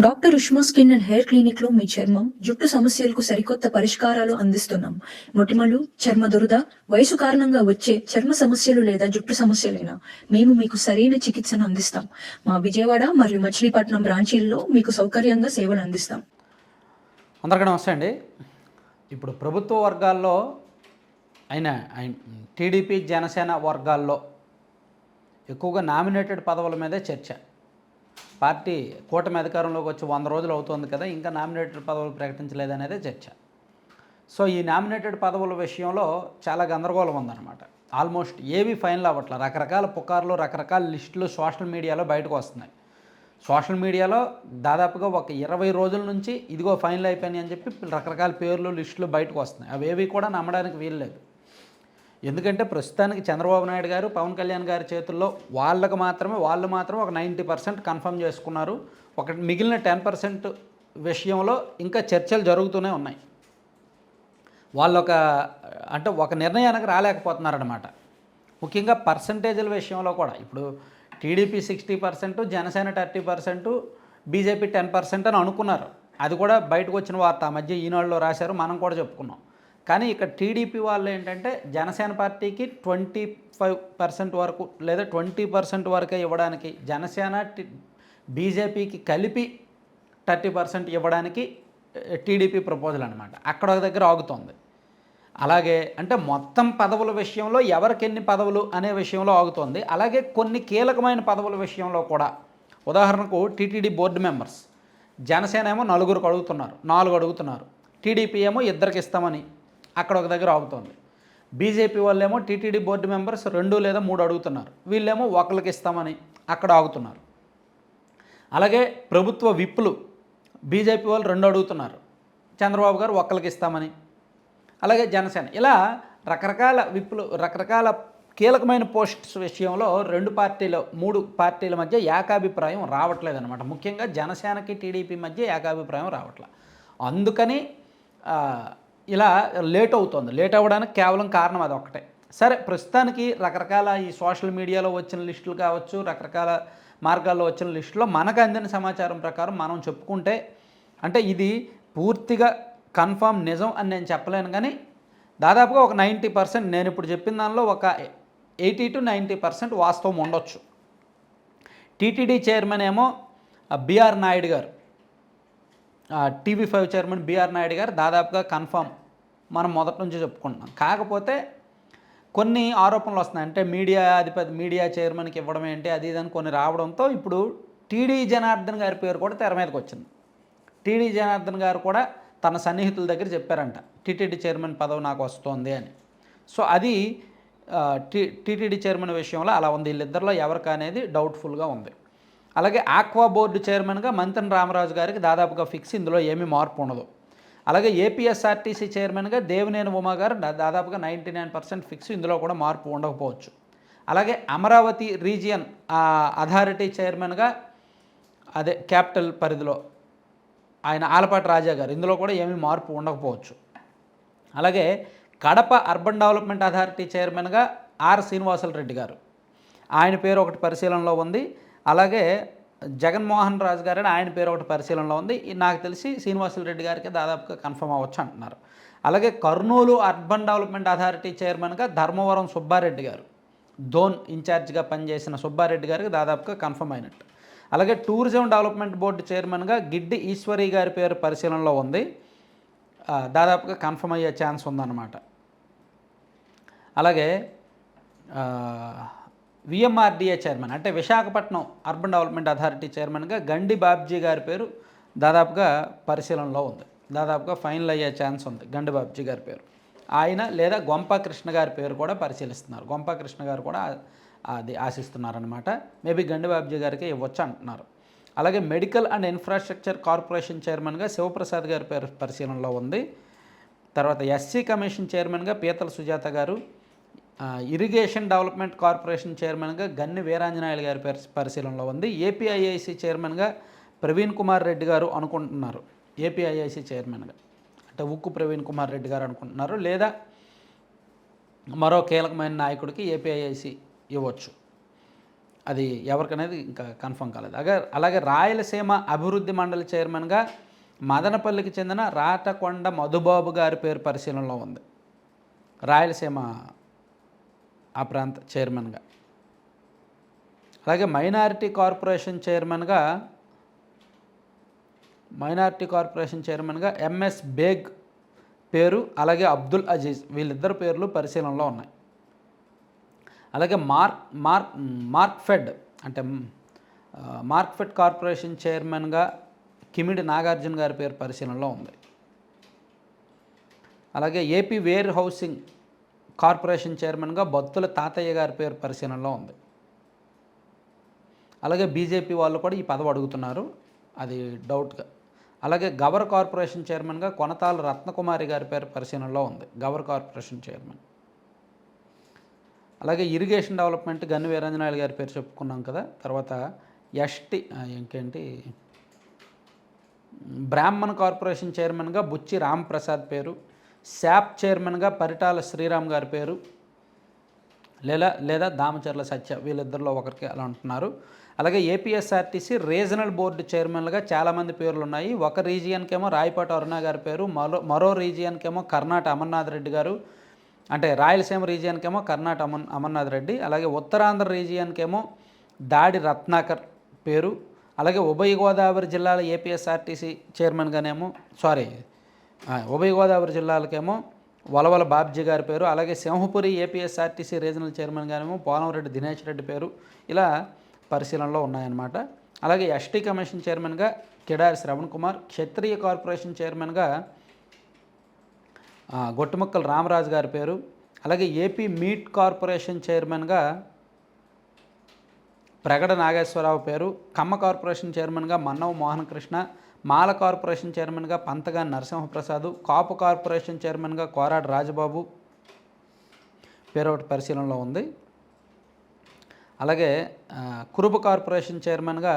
Doctor Ushma skin and hair క్లినిక్లో మీ చర్మం జుట్టు సమస్యలకు సరికొత్త పరిష్కారాలు అందిస్తున్నాం. మొటిమలు చర్మ దురద వయసు కారణంగా వచ్చే చర్మ సమస్యలు లేదా జుట్టు సమస్యలైనా మేము మీకు సరైన చికిత్సను అందిస్తాం. మా విజయవాడ మరియు మచిలీపట్నం బ్రాంచీల్లో మీకు సౌకర్యంగా సేవలు అందిస్తాం. అందరికీ నమస్తే అండి. ఇప్పుడు ప్రభుత్వ వర్గాల్లో అయిన టీడీపీ జనసేన వర్గాల్లో ఎక్కువగా నామినేటెడ్ పదవుల మీదే చర్చ. పార్టీ కూటమి అధికారంలోకి వచ్చి వంద రోజులు అవుతుంది కదా ఇంకా నామినేటెడ్ పదవులు ప్రకటించలేదనేదే చర్చ. సో ఈ నామినేటెడ్ పదవుల విషయంలో చాలా గందరగోళం ఉందన్నమాట. ఆల్మోస్ట్ ఏవి ఫైనల్ అవ్వట్లే రకరకాల పుకార్లు రకరకాల లిస్టులు సోషల్ మీడియాలో బయటకు వస్తున్నాయి. సోషల్ మీడియాలో దాదాపుగా ఒక ఇరవై రోజుల నుంచి ఇదిగో ఫైనల్ అయిపోయినాయి అని చెప్పి రకరకాల పేర్లు లిస్టులు బయటకు వస్తున్నాయి. అవేవి కూడా నమ్మడానికి వీల్లేదు. ఎందుకంటే ప్రస్తుతానికి చంద్రబాబు నాయుడు గారు పవన్ కళ్యాణ్ గారి చేతుల్లో వాళ్ళకు మాత్రమే వాళ్ళు మాత్రం ఒక నైంటీ పర్సెంట్ కన్ఫర్మ్ చేసుకున్నారు. ఒక మిగిలిన టెన్ పర్సెంట్ విషయంలో ఇంకా చర్చలు జరుగుతూనే ఉన్నాయి. వాళ్ళు ఒక అంటే ఒక నిర్ణయానికి రాలేకపోతున్నారనమాట ముఖ్యంగా పర్సంటేజ్ల విషయంలో కూడా. ఇప్పుడు TDP sixty percent Janasena thirty percent BJP ten percent అని అనుకున్నారు. అది కూడా బయటకు వచ్చిన వార్త. మధ్య ఈనాడులో రాశారు. మనం కూడా చెప్పుకున్నాం. కానీ ఇక్కడ టీడీపీ వాళ్ళు ఏంటంటే జనసేన పార్టీకి ట్వంటీ ఫైవ్ పర్సెంట్ వరకు లేదా ట్వంటీ పర్సెంట్ వరకే ఇవ్వడానికి జనసేన బీజేపీకి కలిపి థర్టీ పర్సెంట్ ఇవ్వడానికి టీడీపీ ప్రపోజల్ అనమాట అక్కడ ఒక దగ్గర ఆగుతోంది. అలాగే అంటే మొత్తం పదవుల విషయంలో ఎవరికి ఎన్ని పదవులు అనే విషయంలో ఆగుతోంది. అలాగే కొన్ని కీలకమైన పదవుల విషయంలో కూడా. ఉదాహరణకు టీటీడీ బోర్డు మెంబర్స్. జనసేన ఏమో నలుగురికి అడుగుతున్నారు నాలుగు అడుగుతున్నారు. టీడీపీ ఏమో ఇద్దరికి ఇస్తామని. అక్కడ ఒక దగ్గర ఆగుతోంది. బీజేపీ వాళ్ళేమో టీటీడీ బోర్డు మెంబర్స్ రెండు లేదా మూడు అడుగుతున్నారు. వీళ్ళేమో ఒకరికి ఇస్తామని అక్కడ ఆగుతున్నారు. అలాగే ప్రభుత్వ విప్పులు బీజేపీ వాళ్ళు రెండు అడుగుతున్నారు. చంద్రబాబు గారు ఒక్కరికి ఇస్తామని. అలాగే జనసేన. ఇలా రకరకాల విప్పులు రకరకాల కీలకమైన పోస్ట్స్ విషయంలో రెండు పార్టీలు మూడు పార్టీల మధ్య ఏకాభిప్రాయం రావట్లేదన్నమాట. ముఖ్యంగా జనసేనకి టీడీపీ మధ్య ఏకాభిప్రాయం రావట్లే. అందుకని ఇలా లేట్ అవుతుంది. లేట్ అవ్వడానికి కేవలం కారణం అది ఒక్కటే. సరే ప్రస్తుతానికి రకరకాల ఈ సోషల్ మీడియాలో వచ్చిన లిస్టులు కావచ్చు రకరకాల మార్గాల్లో వచ్చిన లిస్టులో మనకు అందిన సమాచారం ప్రకారం మనం చెప్పుకుంటే అంటే ఇది పూర్తిగా కన్ఫామ్ నిజం అని నేను చెప్పలేను కానీ దాదాపుగా ఒక నైంటీ పర్సెంట్ నేను ఇప్పుడు చెప్పిన దానిలో ఒక ఎయిటీ టు నైంటీ పర్సెంట్ వాస్తవం ఉండొచ్చు. టీటీడీ చైర్మన్ ఏమో బిఆర్ నాయుడు గారు. TV five chairman BR Naidu గారు దాదాపుగా కన్ఫామ్ మనం మొదటి నుంచి చెప్పుకుంటున్నాం. కాకపోతే కొన్ని ఆరోపణలు వస్తున్నాయి. అంటే మీడియా అధిపతి మీడియా చైర్మన్కి ఇవ్వడం ఏంటి అది ఇది అని కొన్ని రావడంతో ఇప్పుడు టీడీ జనార్దన్ గారి పేరు కూడా తెర మీదకి వచ్చింది. టీడీ జనార్దన్ గారు కూడా తన సన్నిహితుల దగ్గర చెప్పారంట టీటీడీ చైర్మన్ పదవి నాకు వస్తోంది అని. సో అది టీటీడీ చైర్మన్ విషయంలో అలా ఉంది. వీళ్ళిద్దరిలో ఎవరికి అనేది డౌట్ఫుల్గా ఉంది. అలాగే ఆక్వా బోర్డు చైర్మన్గా మంతన్ రామరాజు గారికి దాదాపుగా ఫిక్స్ ఇందులో ఏమీ మార్పు ఉండదు. అలాగే ఏపీఎస్ఆర్టీసీ చైర్మన్గా దేవినేని ఉమా గారు దాదాపుగా నైంటీ నైన్ పర్సెంట్ ఫిక్స్ ఇందులో కూడా మార్పు ఉండకపోవచ్చు. అలాగే అమరావతి రీజియన్ అథారిటీ చైర్మన్గా అదే క్యాపిటల్ పరిధిలో ఆయన ఆలపాటి రాజా గారు ఇందులో కూడా ఏమీ మార్పు ఉండకపోవచ్చు. అలాగే కడప అర్బన్ డెవలప్మెంట్ అథారిటీ చైర్మన్గా ఆర్ శ్రీనివాసల్ రెడ్డి గారు ఆయన పేరు ఒకటి పరిశీలనలో ఉంది. అలాగే జగన్మోహన్ రాజు గారు ఆయన పేరు ఒకటి పరిశీలనలో ఉంది. నాకు తెలిసి శ్రీనివాసులు రెడ్డి గారికి దాదాపుగా కన్ఫర్మ్ అవ్వచ్చు అంటున్నారు. అలాగే కర్నూలు అర్బన్ డెవలప్మెంట్ అథారిటీ చైర్మన్గా ధర్మవరం సుబ్బారెడ్డి గారు ధోన్ ఇన్ఛార్జ్గా పనిచేసిన సుబ్బారెడ్డి గారికి దాదాపుగా కన్ఫర్మ్ అయినట్టు. అలాగే టూరిజం డెవలప్మెంట్ బోర్డు చైర్మన్గా గిడ్డి ఈశ్వరి గారి పేరు పరిశీలనలో ఉంది. దాదాపుగా కన్ఫర్మ్ అయ్యే ఛాన్స్ ఉందన్నమాట. అలాగే విఎంఆర్డీఏ చైర్మన్ అంటే విశాఖపట్నం అర్బన్ డెవలప్మెంట్ అథారిటీ చైర్మన్గా గండి బాబ్జీ గారి పేరు దాదాపుగా పరిశీలనలో ఉంది. దాదాపుగా ఫైనల్ అయ్యే ఛాన్స్ ఉంది గండి బాబ్జీ గారి పేరు. ఆయన లేదా గొంప కృష్ణ గారి పేరు కూడా పరిశీలిస్తున్నారు. గొంప కృష్ణ గారు కూడా అది ఆశిస్తున్నారనమాట మేబీ గండి బాబ్జీ గారికి ఇవ్వచ్చు అంటున్నారు. అలాగే మెడికల్ అండ్ ఇన్ఫ్రాస్ట్రక్చర్ కార్పొరేషన్ చైర్మన్గా శివప్రసాద్ గారి పేరు పరిశీలనలో ఉంది. తర్వాత ఎస్సీ కమిషన్ చైర్మన్గా పీతల సుజాత గారు ఇరిగేషన్ డెవలప్మెంట్ కార్పొరేషన్ చైర్మన్గా గన్ని వీరాంజనాయులు గారి పరిశీలనలో ఉంది. ఏపీఐఐసి చైర్మన్గా ప్రవీణ్ కుమార్ రెడ్డి గారు అనుకుంటున్నారు. ఏపీఐఐసి చైర్మన్గా అంటే ఉక్కు ప్రవీణ్ కుమార్ రెడ్డి గారు అనుకుంటున్నారు. లేదా మరో కీలకమైన నాయకుడికి ఏపీఐఐసి ఇవ్వచ్చు. అది ఎవరికనేది ఇంకా కన్ఫర్మ్ కాలేదు. అలాగే అలాగే రాయలసీమ అభివృద్ధి మండలి చైర్మన్గా మదనపల్లికి చెందిన రాటకొండ మధుబాబు గారి పేరు పరిశీలనలో ఉంది. రాయలసీమ ఆ ప్రాంత చైర్మన్గా. అలాగే మైనారిటీ కార్పొరేషన్ చైర్మన్గా మైనారిటీ కార్పొరేషన్ చైర్మన్గా ఎంఎస్ బేగ్ పేరు అలాగే అబ్దుల్ అజీజ్ వీళ్ళిద్దరు పేర్లు పరిశీలనలో ఉన్నాయి. అలాగే మార్క్ మార్క్ మార్క్ఫెడ్ అంటే మార్క్ఫెడ్ కార్పొరేషన్ చైర్మన్గా కిమిడి నాగార్జున గారి పేరు పరిశీలనలో ఉంది. అలాగే ఏపీ వేర్ హౌసింగ్ కార్పొరేషన్ చైర్మన్గా బత్తుల తాతయ్య గారి పేరు పరిశీలనలో ఉంది. అలాగే బీజేపీ వాళ్ళు కూడా ఈ పదవి అడుగుతున్నారు. అది డౌట్గా. అలాగే గవర్ కార్పొరేషన్ చైర్మన్గా కొనతాల రత్నకుమారి గారి పేరు పరిశీలనలో ఉంది. గవర్ కార్పొరేషన్ చైర్మన్. అలాగే ఇరిగేషన్ డెవలప్మెంట్ గన్ని వీరంజనాయుడు గారి పేరు చెప్పుకున్నాం కదా. తర్వాత ఎస్టి ఇంకేంటి? బ్రాహ్మణ్ కార్పొరేషన్ చైర్మన్గా బుచ్చి రాంప్రసాద్ పేరు శాప్ చైర్మన్గా పరిటాల శ్రీరామ్ గారి పేరు. లేదా లేదా దామచర్ల సత్య వీళ్ళిద్దరిలో ఒకరికి అలా ఉంటున్నారు అలాగే ఏపీఎస్ఆర్టీసీ రీజనల్ బోర్డు చైర్మన్లుగా చాలామంది పేర్లు ఉన్నాయి ఒక రీజియన్కేమో రాయపాటి అరుణ గారి పేరు మరో మరో రీజియన్కేమో కర్ణాట అమర్నాథ్ రెడ్డి గారు. అంటే రాయలసీమ రీజియన్కేమో కర్ణాట అమర్ అమర్నాథ్ రెడ్డి. అలాగే ఉత్తరాంధ్ర రీజియన్కేమో దాడి రత్నాకర్ పేరు. అలాగే ఉభయ గోదావరి జిల్లాల ఏపీఎస్ఆర్టీసీ చైర్మన్గానేమో సారీ ఉభయ గోదావరి జిల్లాలకేమో వలవల బాబ్జీ గారి పేరు అలాగే సింహపురి ఏపీఎస్ఆర్టీసీ రీజనల్ చైర్మన్గానేమో పోలంరెడ్డి దినేష్ రెడ్డి పేరు ఇలా పరిశీలనలో ఉన్నాయన్నమాట. అలాగే ఎస్టీ కమిషన్ చైర్మన్గా కిడారి శ్రవణ్ కుమార్ క్షత్రియ కార్పొరేషన్ చైర్మన్గా ఆ, గొట్టుముక్కల రామరాజు గారి పేరు అలాగే ఏపీ మీట్ కార్పొరేషన్ చైర్మన్గా ప్రగడ నాగేశ్వరరావు పేరు కమ్మ కార్పొరేషన్ చైర్మన్గా మన్నవ మోహన్ కృష్ణ మాల కార్పొరేషన్ చైర్మన్గా పంతగా నరసింహప్రసాద్ కాపు కార్పొరేషన్ చైర్మన్గా కోరాడు రాజబాబు. పేరు ఒకటి పరిశీలనలో ఉంది. అలాగే కురుబ కార్పొరేషన్ చైర్మన్గా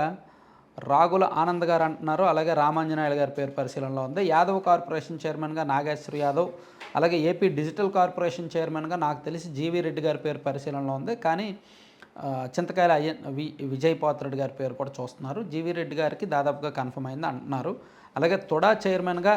రాగుల ఆనంద్ గారు అంటున్నారు. అలాగే రామాంజనాయుడు గారి పేరు పరిశీలనలో ఉంది. యాదవ్ కార్పొరేషన్ చైర్మన్గా నాగేశ్వర్ యాదవ్ అలాగే ఏపీ డిజిటల్ కార్పొరేషన్ చైర్మన్గా నాకు తెలిసి జీవీ రెడ్డి గారి పేరు పరిశీలనలో ఉంది. కానీ చింతకాయల అయ్య వి విజయ్ పాత్రుడు గారి పేరు కూడా చూస్తున్నారు. జీవీ రెడ్డి గారికి దాదాపుగా కన్ఫర్మ్ అయింది అంటున్నారు. అలాగే తొడా చైర్మన్గా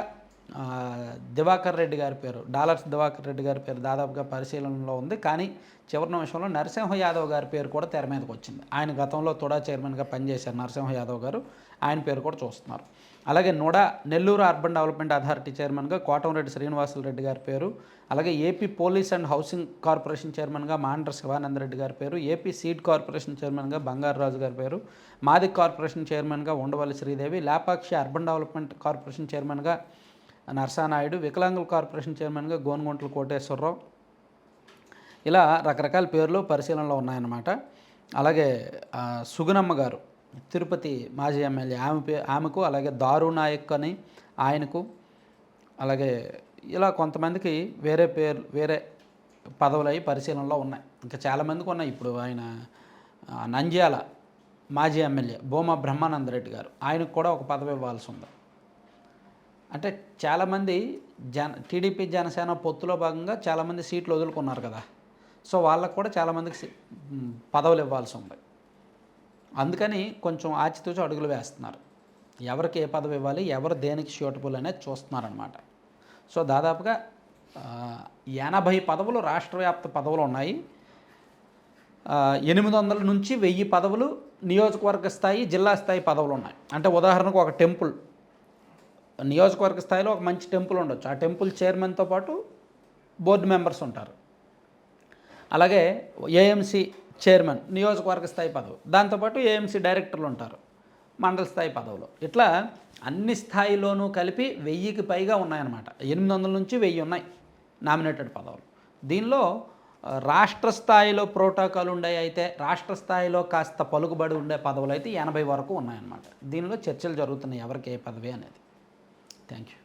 దివాకర్ రెడ్డి గారి పేరు డాలర్స్ దివాకర్ రెడ్డి గారి పేరు దాదాపుగా పరిశీలనలో ఉంది. కానీ చివరి నిమిషంలో నరసింహ యాదవ్ గారి పేరు కూడా తెర మీదకి వచ్చింది. ఆయన గతంలో తొడా చైర్మన్గా పనిచేశారు నరసింహ యాదవ్ గారు. ఆయన పేరు కూడా చూస్తున్నారు. అలాగే NUDA Nellore urban development authority చైర్మన్గా కోటంరెడ్డి శ్రీనివాసులు రెడ్డి గారి పేరు అలాగే AP police and housing corporation చైర్మన్గా మాండ్ర శివానంద రెడ్డి గారి పేరు ఏపీ సీడ్ కార్పొరేషన్ చైర్మన్గా బంగారరాజు గారి పేరు మాదిక్ కార్పొరేషన్ చైర్మన్గా Undavalli Sridevi Lepakshi urban development corporation చైర్మన్గా నర్సానాయుడు వికలాంగుల కార్పొరేషన్ చైర్మన్గా గోనుగుంట్ల కోటేశ్వరరావు. ఇలా రకరకాల పేర్లు పరిశీలనలో ఉన్నాయన్నమాట. అలాగే ఆ, సుగుణమ్మ గారు తిరుపతి మాజీ ఎమ్మెల్యే ఆమె పే ఆమెకు అలాగే దారు నాయక్ అని ఆయనకు అలాగే ఇలా కొంతమందికి వేరే పేర్లు వేరే పదవులు అవి పరిశీలనలో ఉన్నాయి. ఇంకా చాలామందికి ఉన్నాయి. ఇప్పుడు ఆయన నంద్యాల మాజీ ఎమ్మెల్యే భూమా బ్రహ్మానందరెడ్డి గారు ఆయనకు కూడా ఒక పదవి ఇవ్వాల్సి ఉంది. అంటే చాలామంది జన టీడీపీ జనసేన పొత్తులో భాగంగా చాలామంది సీట్లు వదులుకున్నారు కదా. సో వాళ్ళకు కూడా చాలామందికి పదవులు ఇవ్వాల్సి ఉంది. అందుకని కొంచెం ఆచితూచి అడుగులు వేస్తున్నారు. ఎవరికి ఏ పదవి ఇవ్వాలి ఎవరు దేనికి షూటబుల్ అనేది చూస్తున్నారనమాట సో దాదాపుగా ఎనభై పదవులు రాష్ట్ర వ్యాప్త పదవులు ఉన్నాయి. ఎనిమిది వందల నుంచి వెయ్యి పదవులు నియోజకవర్గ స్థాయి జిల్లా స్థాయి పదవులు ఉన్నాయి. అంటే ఉదాహరణకు ఒక టెంపుల్. నియోజకవర్గ స్థాయిలో ఒక మంచి టెంపుల్ ఉండొచ్చు. ఆ టెంపుల్ చైర్మన్తో పాటు బోర్డు మెంబర్స్ ఉంటారు. అలాగే ఏఎంసీ చైర్మన్ నియోజకవర్గ స్థాయి పదవి దాంతోపాటు ఏఎంసీ డైరెక్టర్లు ఉంటారు మండల స్థాయి పదవులు. ఇట్లా అన్ని స్థాయిలోనూ కలిపి వెయ్యికి పైగా ఉన్నాయన్నమాట. ఎనిమిది వందల నుంచి వెయ్యి ఉన్నాయి నామినేటెడ్ పదవులు. దీనిలో రాష్ట్ర స్థాయిలో ప్రోటోకాల్ ఉండే అయితే రాష్ట్ర స్థాయిలో కాస్త పలుకుబడి ఉండే పదవులు అయితే ఎనభై వరకు ఉన్నాయన్నమాట. దీనిలో చర్చలు జరుగుతున్నాయి ఎవరికి ఏ పదవి అనేది. Thank you